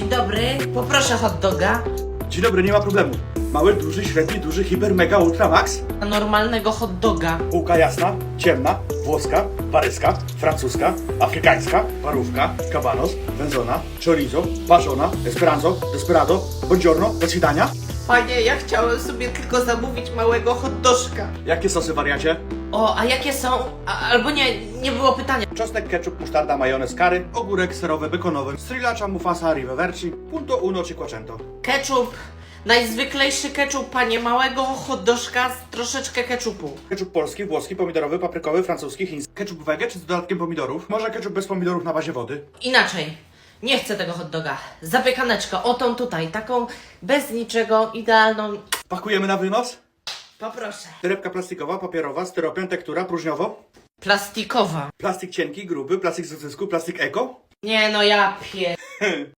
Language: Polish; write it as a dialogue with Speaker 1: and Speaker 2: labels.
Speaker 1: Dzień dobry, poproszę hot doga.
Speaker 2: Dzień dobry, nie ma problemu. Mały, duży, średni, duży, hiper, mega, ultra, max.
Speaker 1: Normalnego hot doga.
Speaker 2: Bułka jasna, ciemna, włoska, paryska, francuska, afrykańska, parówka, kabanos, wędzona, chorizo, parzona, esperanzo, desperado, buongiorno, do świdania.
Speaker 1: Panie, ja chciałem sobie tylko zamówić małego hot dożka.
Speaker 2: Jakie sosy wariacie?
Speaker 1: O, a jakie są? A, albo nie, nie było pytania.
Speaker 2: Czosnek, ketchup, musztarda, majonez, kary, ogórek serowy, bekonowy, sriracha, mufasa, riveverci, punto uno cinquecento.
Speaker 1: Ketchup. Najzwyklejszy ketchup, panie, małego hot dożka z troszeczkę ketchupu.
Speaker 2: Ketchup polski, włoski, pomidorowy, paprykowy, francuski, chiński. Ketchup wege czy z dodatkiem pomidorów? Może ketchup bez pomidorów na bazie wody?
Speaker 1: Inaczej. Nie chcę tego hot doga. Zapiekaneczkę, o tą tutaj, taką bez niczego, idealną.
Speaker 2: Pakujemy na wynos?
Speaker 1: Poproszę.
Speaker 2: Torebka plastikowa, papierowa, styropian, tektura, próżniowo.
Speaker 1: Plastikowa.
Speaker 2: Plastik cienki, gruby, plastik z ucisku, plastik eko.
Speaker 1: Nie no, ja pie...